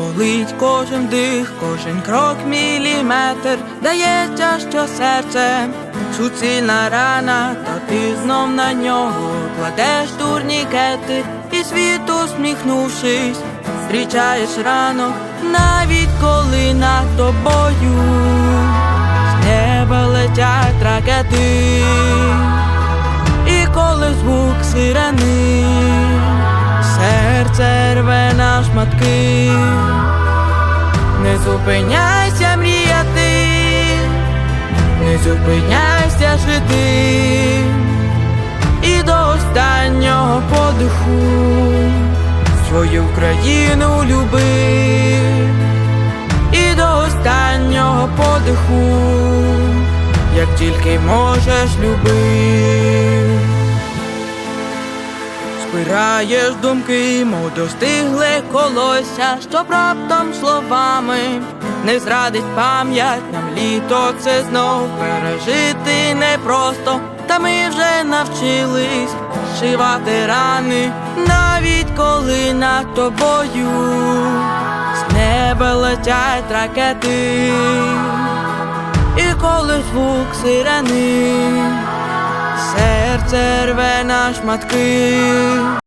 болить кожен дих, кожен крок міліметр, дається, що серце. Суцільна рана, та ти знов на нього кладеш турнікети, і світ усміхнувшись, зустрічаєш ранок, навіть коли над тобою з неба летять ракети, і коли звук сирени, серце рве на шматки, не зупиняйся мріяти, не зупиняйся жити, і до останнього подиху. Свою країну люби, і до останнього подиху, як тільки можеш люби. Збираєш думки, мов достигле колося, щоб раптом словами не зрадить пам'ять. Нам літо це знов пережити непросто, та ми вже навчились шивати рани, навіть коли над тобою з неба летять ракети, і коли звук сирени серце рве на шматки,